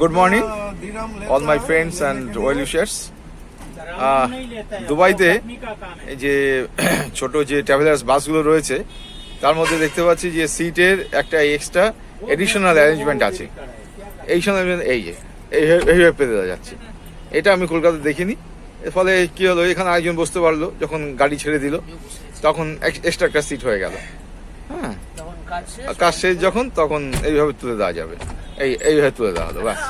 Good morning, all my friends and well wishers. দুবাইতে এই যে ছোট যে ট্রাভেলার্স বাসগুলো রয়েছে তার মধ্যে দেখতে পাচ্ছি যে সিটের একটা এক্সট্রা এডিশনাল অ্যারেঞ্জমেন্ট আছে। এই সময় এই যে এই- এইভাবে পেতে দেওয়া যাচ্ছে। এটা আমি কলকাতা দেখিনি। এর ফলে কী হলো এখানে আরেকজন বসতে পারল যখন গাড়ি ছেড়ে দিল তখন এক্সট্রা একটা সিট হয়ে গেল। হ্যাঁ। কাজ শেষ যখন তখন এইভাবে তুলে দেওয়া যাবে। এই এইভাবে তুলে দেওয়া হলো ব্যাস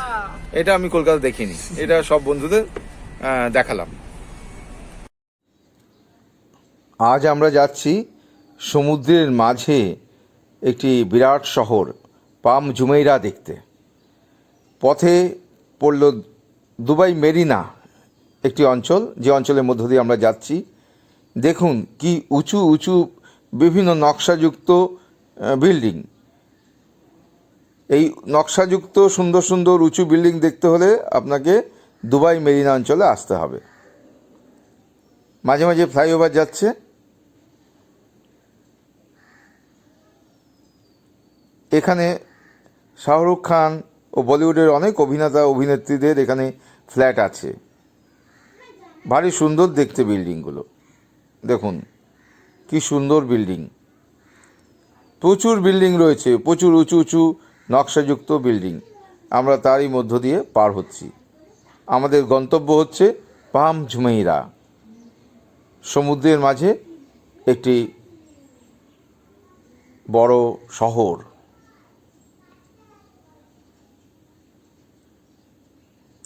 এটা আমি কলকাতা দেখিনি। এটা সব বন্ধুদের দেখালাম। আজ আমরা যাচ্ছি সমুদ্রের মাঝে একটি বিরাট শহর পাম জুমেইরা দেখতে। পথে পড়ল দুবাই মেরিনা একটি অঞ্চল। যে অঞ্চলের মধ্য দিয়ে আমরা যাচ্ছি দেখুন কি উঁচু উঁচু বিভিন্ন নকশাযুক্ত বিল্ডিং। এই নকশাযুক্ত সুন্দর সুন্দর উঁচু বিল্ডিং দেখতে হলে আপনাকে দুবাই মেরিনা অঞ্চলে আসতে হবে। মাঝে মাঝে ফ্লাইওভার যাচ্ছে। এখানে শাহরুখ খান ও বলিউডের অনেক অভিনেতা, অভিনেত্রীদের এখানে ফ্ল্যাট আছে। ভারী সুন্দর দেখতে বিল্ডিংগুলো। দেখুন, কি সুন্দর বিল্ডিং। প্রচুর বিল্ডিং রয়েছে, প্রচুর উঁচু উঁচু নকশাযুক্ত বিল্ডিং। আমরা তারই মধ্য দিয়ে পার হচ্ছি। আমাদের গন্তব্য হচ্ছে পাম ঝুমেইরা। সমুদ্রের মাঝে একটি বড় শহর।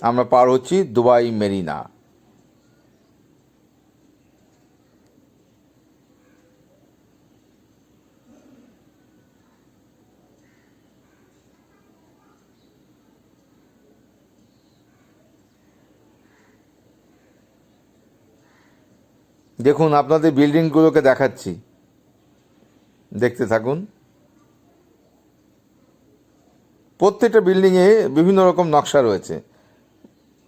আমরা পার হচ্ছি দুবাই মেরিনা। দেখুন, আপনাদের বিল্ডিংগুলোকে দেখাচ্ছি। দেখতে থাকুন। প্রত্যেকটা বিল্ডিংয়ে বিভিন্ন রকম নকশা রয়েছে।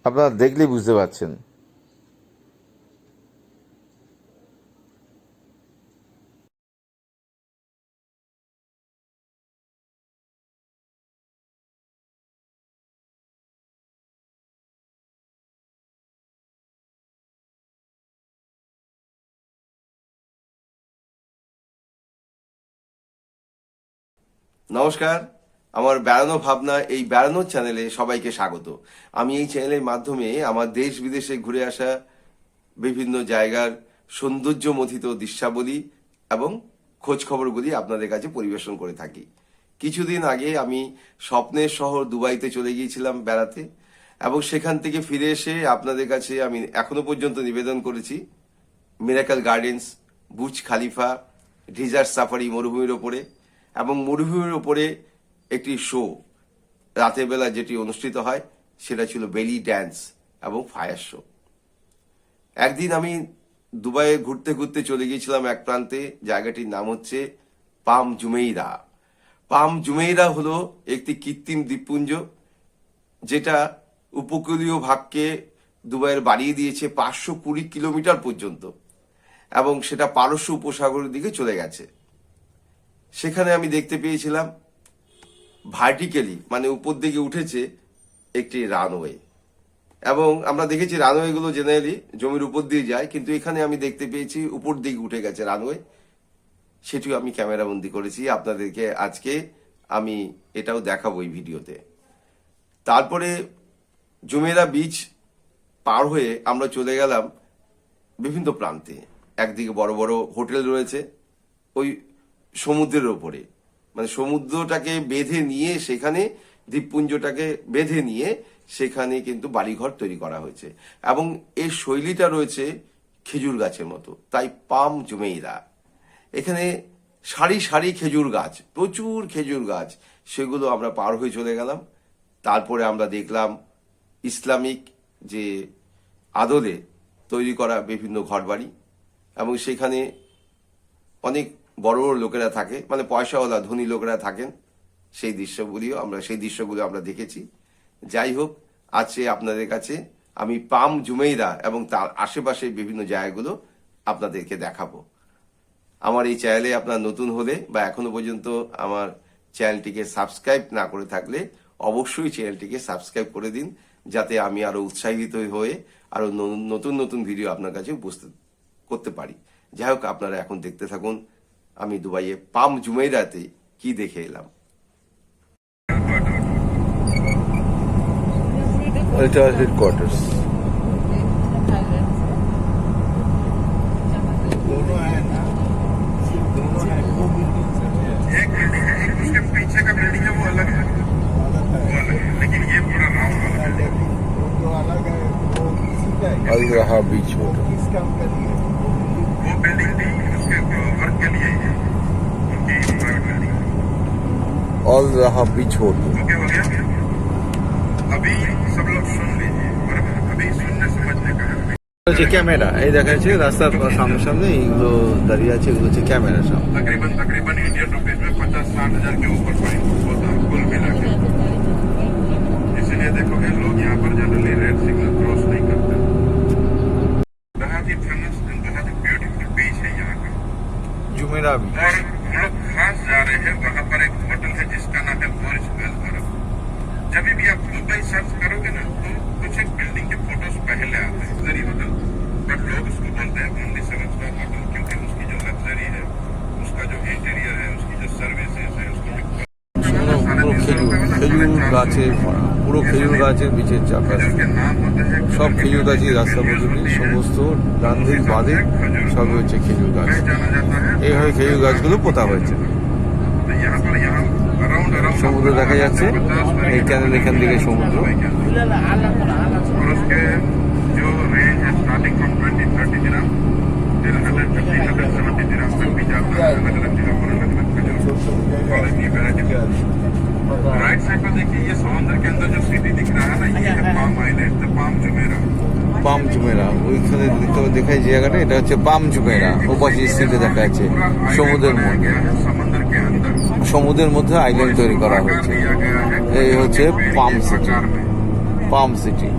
আপনারা দেখলেই বুঝতে পারছেন। নমস্কার। আমার বেড়ানো ভাবনা, এই বেড়ানোর চ্যানেলে সবাইকে স্বাগত। আমি এই চ্যানেলের মাধ্যমে আমার দেশ বিদেশে ঘুরে আসা বিভিন্ন জায়গার সৌন্দর্যমথিত দৃশ্যাবলী এবং খোঁজ খবরগুলি আপনাদের কাছে পরিবেশন করে থাকি। কিছুদিন আগে আমি স্বপ্নের শহর দুবাইতে চলে গিয়েছিলাম বেড়াতে এবং সেখান থেকে ফিরে এসে আপনাদের কাছে আমি এখনও পর্যন্ত নিবেদন করেছি, মিরাকল গার্ডেন্স বুজ খালিফা, ডিজার্ট সাফারি মরুভূমির ওপরে। এবং মরুভূমির ওপরে একটি শো রাতের বেলা যেটি অনুষ্ঠিত হয়, সেটা ছিল বেলি ড্যান্স এবং ফায়ার শো একদিন আমি দুবাইয়ে ঘুরতে ঘুরতে চলে গিয়েছিলাম এক প্রান্তে, জায়গাটির নাম হচ্ছে পাম জুমেইরা। পাম জুমেইরা হলো একটি কৃত্রিম দ্বীপপুঞ্জ, যেটা উপকূলীয় ভাগকে দুবাইয়ের বাড়িয়ে দিয়েছে পাঁচশো কুড়ি কিলোমিটার পর্যন্ত এবং সেটা পারস্য উপসাগরের দিকে চলে গেছে। সেখানে আমি দেখতে পেয়েছিলাম ভার্টিক্যালি মানে উপর দিকে উঠেছে একটি রানওয়ে এবং আমরা দেখেছি রানওয়েগুলো জেনারেলি জমির উপর দিয়ে যায়, কিন্তু এখানে আমি দেখতে পেয়েছি উপর দিকে উঠে গেছে রানওয়ে সেটিও আমি ক্যামেরাবন্দি করেছি, আপনাদেরকে আজকে আমি এটাও দেখাবো এই ভিডিওতে। তারপরে জুমেরা বিচ পার হয়ে আমরা চলে গেলাম বিভিন্ন প্রান্তে। একদিকে বড় বড় হোটেল রয়েছে, ওই সমুদ্রের ওপরে। মানে সমুদ্রটাকে বেঁধে নিয়ে সেখানে, দ্বীপপুঞ্জটাকে বেঁধে নিয়ে সেখানে কিন্তু বাড়িঘর তৈরি করা হয়েছে। এবং এর শৈলীটা রয়েছে খেজুর গাছের মতো, তাই পাম জুমেইরা। এখানে সারি সারি খেজুর গাছ, প্রচুর খেজুর গাছ, সেগুলো আমরা পার হয়ে চলে গেলাম। তারপরে আমরা দেখলাম ইসলামিক যে আদলে তৈরি করা বিভিন্ন ঘরবাড়ি, এবং সেখানে অনেক বড় বড় লোকেরা থাকে মানে পয়সাওয়ালা, ধনী লোকেরা থাকেন, সেই দৃশ্যগুলিও আমরা, সেই দৃশ্যগুলো আমরা দেখেছি। যাই হোক আছে আপনাদের কাছে আমি পাম জুমেইরা এবং তার আশেপাশে বিভিন্ন জায়গাগুলো আপনাদেরকে দেখাবো। আমার এই চ্যানেলে আপনার নতুন হলে বা এখনও পর্যন্ত আমার চ্যানেলটিকে সাবস্ক্রাইব না করে থাকলে অবশ্যই চ্যানেলটিকে সাবস্ক্রাইব করে দিন, যাতে আমি আরও উৎসাহিত হয়ে আরও নতুন নতুন ভিডিও আপনার কাছে উপস্থিত করতে পারি। যাই হোক, আপনারা এখন দেখতে থাকুন आम्ही दुबाये पाम जुमई राहते की देखे एलाम Ultra अलग है वो अलग है लेकिन ये पूरा राउंड अलग है अलग बीच होटल सुनने समझने का है হচ্ছে ক্যামেরা এই দেখা যাচ্ছে রাস্তার সামনে সামনে এইগুলো দাঁড়িয়ে আছে এগুলো হচ্ছে ক্যামেরা সব तकरीबन तकरीबन इंडियन रुपीज में पचास साठ हजार के ऊपर पॉइंट होता है कुल मिला के इसीलिए देखोगे लोग यहाँ पर जनरली रेड सिग्नल क्रॉस नहीं करते बहुत ही फेमस बहुत ही ब्यूटीफुल बीच है यहाँ का জুমেরা और हम लोग खास जा रहे हैं वहाँ पर एक होटल है जिसका नाम है बुर्ज अल अरब जब भी आप दुबई सर्च करोगे ना तो कुछ एक बिल्डिंग के फोटोज पहले आते हैं लग्जरी होटल बट लोग उसको बोलते हैं ओनली सेवन स्टार होटल क्योंकि उसकी जो लग्जरी है उसका जो इंटीरियर है उसकी जो सर्विसेज है उसकी जो পুরো খেজুর খেজুর গাছের ভরা। পুরো খেজুর গাছের বিচের চারপাশে के नाम होते हैं সব খেজুর গাছই রাস্তা পর্যন্ত সমস্ত ডান দিক বাদে সবই হচ্ছে খেজুর গাছ जाना जाता है এইভাবে খেজুর গাছগুলো পোতা হয়েছে तो यहाँ पर यहाँ अराउंड अराउंड সমুদ্র দেখা যাচ্ছে এই ক্যানেল এখান থেকে সমুদ্র और उसके जो रेंज है starting from twenty thirty dirham till hundred fifty hundred seventy dirham तक भी जाता है अलग अलग जगह पर अलग अलग का जो क्वालिटी वैरायटी राइट साइड पर देखिए ये समुद्र के अंदर जो सिटी दिख रहा है ना ये है palm island the palm Jumeirah palm Jumeirah ওইখানে দেখতে দেখায় যে জায়গাটা এটা হচ্ছে পাম জুমেরা ওপাশে স্ট্রিটে দেখা যাচ্ছে সমুদ্রের মধ্যে समंदर के अंदर সমুদ্রের মধ্যে আইল্যান্ড তৈরি করা হয়েছে। এই হচ্ছে পাম সিটি পাম সিটি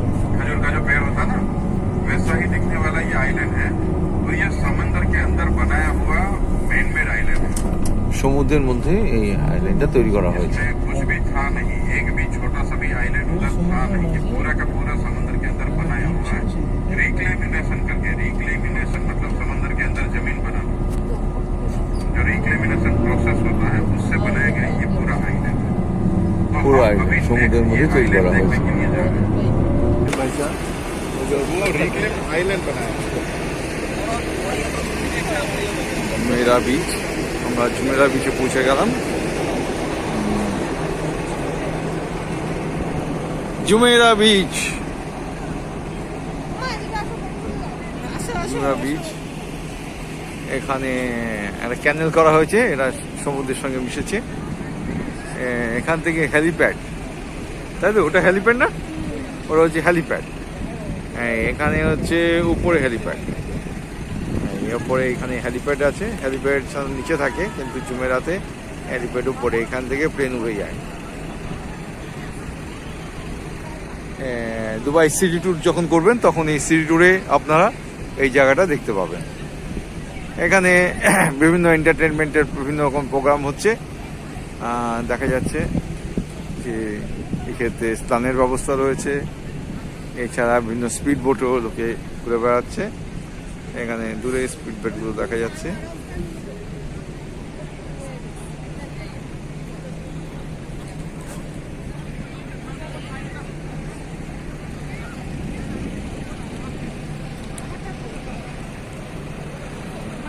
সমুদ্রের মধ্যে এই আইল্যান্ডটা তৈরি করা হয়েছে। সমুদ্রের মধ্যে তৈরি করা হয়েছে। আমরা জুমেরা বিচে পৌঁছে গেলাম। জুমেরা বীচ জুমেরা বিচ এখানে একটা ক্যানেল করা হয়েছে এরা সমুদ্রের সঙ্গে মিশেছে। এখান থেকে হেলিপ্যাড তাই তো? ওটা হ্যালিপ্যাড না? ওটা হচ্ছে হ্যালিপ্যাড এখানে হচ্ছে উপরে হ্যালিপ্যাড এই ওপরে এখানে হ্যালিপ্যাড আছে। হ্যালিপ্যাড নিচে থাকে, কিন্তু জুমেরাতে হ্যালিপ্যাড উপরে, এখান থেকে প্লেন উড়ে যায়। দুবাই সিটি ট্যুর যখন করবেন, তখন এই সিটি ট্যুরে আপনারা এই জায়গাটা দেখতে পাবেন। এখানে বিভিন্ন এন্টারটেনমেন্টের বিভিন্ন রকম প্রোগ্রাম হচ্ছে। দেখা যাচ্ছে যে এক্ষেত্রে স্নানের ব্যবস্থা রয়েছে এছাড়া বিভিন্ন স্পিড বোটও লোকে ঘুরে বেড়াচ্ছে এখানে দূরে স্পিড বোটগুলো দেখা যাচ্ছে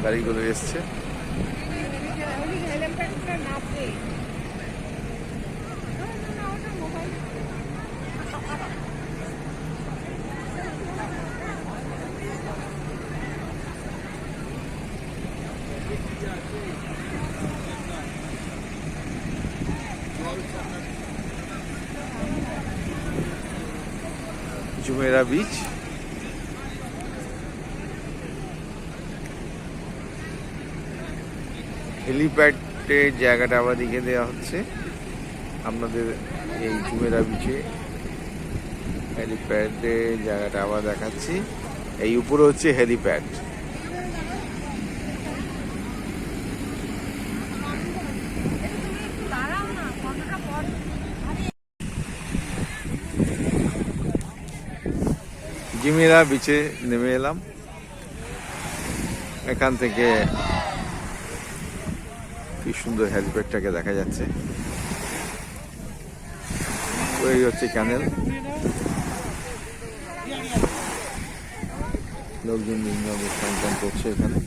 গাড়িগুলো এসছে জুমেরা বিচ হেলিপ্যাডের জায়গাটা আবার দেখে দেওয়া হচ্ছে। আপনাদের এই জুমেরা বিচে হেলিপ্যাডের জায়গাটা আবার দেখাচ্ছি। এই উপরে হচ্ছে হেলিপ্যাড জিমিরা বিচে নেমে এলাম। এখান থেকে কি সুন্দর হেলিপ্যাডটাকে দেখা যাচ্ছে। ওই হচ্ছে ক্যানেল। লোকজন অনুষ্ঠান করছে এখানে।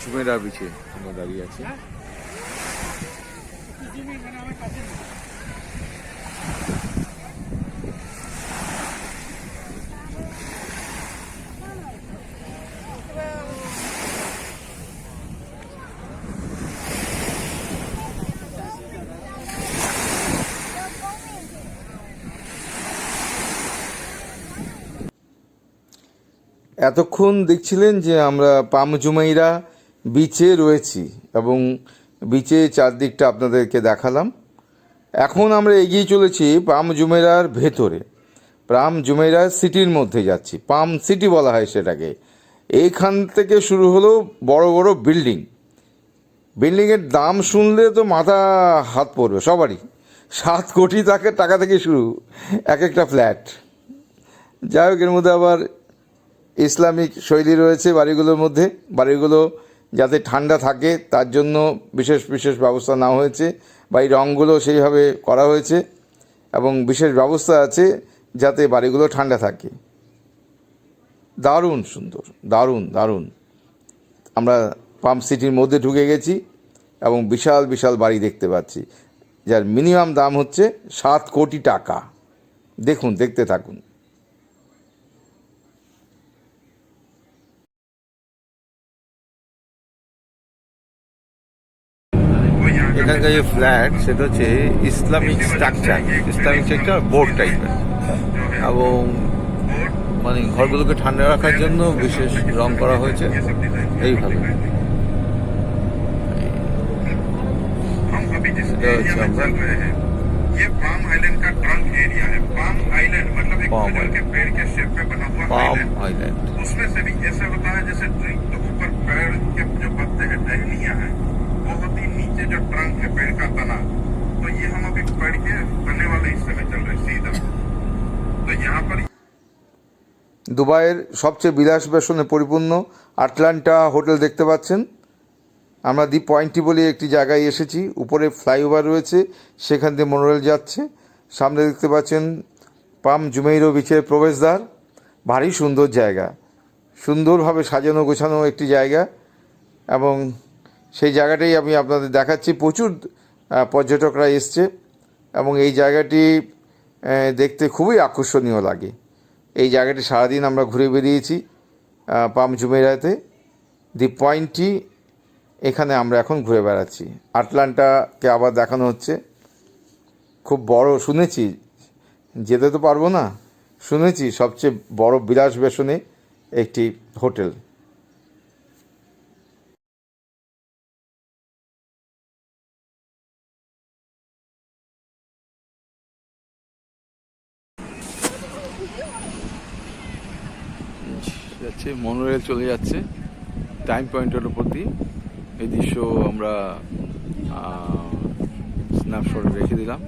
ঝুমেরা বিচে আমরা দাঁড়িয়ে আছি। এতক্ষণ দেখছিলেন যে আমরা পামজুমাইরা বিচে রয়েছি এবং বিচে চারদিকটা আপনাদেরকে দেখালাম। এখন আমরা এগিয়ে চলেছি পাম জুমেরার ভেতরে। পাম জুমেরা সিটির মধ্যে যাচ্ছি। পাম সিটি বলা হয় সেটাকে। এইখান থেকে শুরু হলো বড় বড় বিল্ডিং। বিল্ডিংয়ের দাম শুনলে তো মাথা হাত পড়বে সবারই। সাত কোটি টাকা টাকা থেকে শুরু, এক একটা ফ্ল্যাট। যাই হোক, এর মধ্যে আবার ইসলামিক শৈলী রয়েছে বাড়িগুলোর মধ্যে। বাড়িগুলো যাতে ঠান্ডা থাকে, তার জন্য বিশেষ বিশেষ ব্যবস্থা নেওয়া হয়েছে বা এই রঙগুলো সেইভাবে করা হয়েছে এবং বিশেষ ব্যবস্থা আছে যাতে বাড়িগুলো ঠান্ডা থাকে। দারুণ সুন্দর, দারুণ দারুণ। আমরা পাম্প সিটির মধ্যে ঢুকে গেছি এবং বিশাল বিশাল বাড়ি দেখতে পাচ্ছি। যার মিনিমাম দাম হচ্ছে সাত কোটি টাকা। দেখুন, দেখতে থাকুন वो यहाँ का এখানকার যে ফ্ল্যাট সেটা হচ্ছে Islamic structure Islamic structure board টাইপের এবং মানে ঘরগুলোকে ঠান্ডা রাখার জন্য বিশেষ রং করা হয়েছে ये सब डिजाइन এইভাবে हम अभी जिस तो एरिया में अच्छा, चल रहे हैं ये पाम आइलैंड का ट्रंक एरिया है पाम आइलैंड मतलब एक पाम खजूर के आइलैंड। पेड़ के शेप पे बना हुआ पाम आइलैंड आइलैंड उसमें से भी ऐसा होता है जैसे ट्री के ऊपर पेड़ के जो पत्ते हैं टहनियां हैं वो होती नीचे जो ट्रंक है पेड़ का तना तो ये हम अभी पेड़ के तने वाले हिस्से में चल रहे हैं सीधा तो यहाँ पर দুবাইয়ের সবচেয়ে বিলাস বেসনে পরিপূর্ণ আটলান্টা হোটেল দেখতে পাচ্ছেন আমরা দি পয়েন্টটি বলে একটি জায়গায় এসেছি উপরে ফ্লাইওভার রয়েছে সেখান দিয়ে মনোরেল যাচ্ছে সামনে দেখতে পাচ্ছেন পাম জুমেইরো বিচের প্রবেশদ্বার ভারী সুন্দর জায়গা সুন্দরভাবে সাজানো গোছানো একটি জায়গা এবং সেই জায়গাটাই আমি আপনাদের দেখাচ্ছি। প্রচুর পর্যটকরা এসছে এবং এই জায়গাটি দেখতে খুবই আকর্ষণীয় লাগে। এই জায়গাটি সারাদিন আমরা ঘুরে বেরিয়েছি পাম জুমেরাতে। দি পয়েন্টটি এখানে আমরা এখন ঘুরে বেড়াচ্ছি। আটলান্টাকে আবার দেখানো হচ্ছে। খুব বড়, শুনেছি। যেতে তো পারব না। শুনেছি সবচেয়ে বড় বিলাস বেসনে একটি হোটেল। যাচ্ছে মনোরেল চলে যাচ্ছে। টাইম পয়েন্টের উপর দিয়ে। এই দৃশ্য আমরা স্ন্যাপশটে রেখে দিলাম।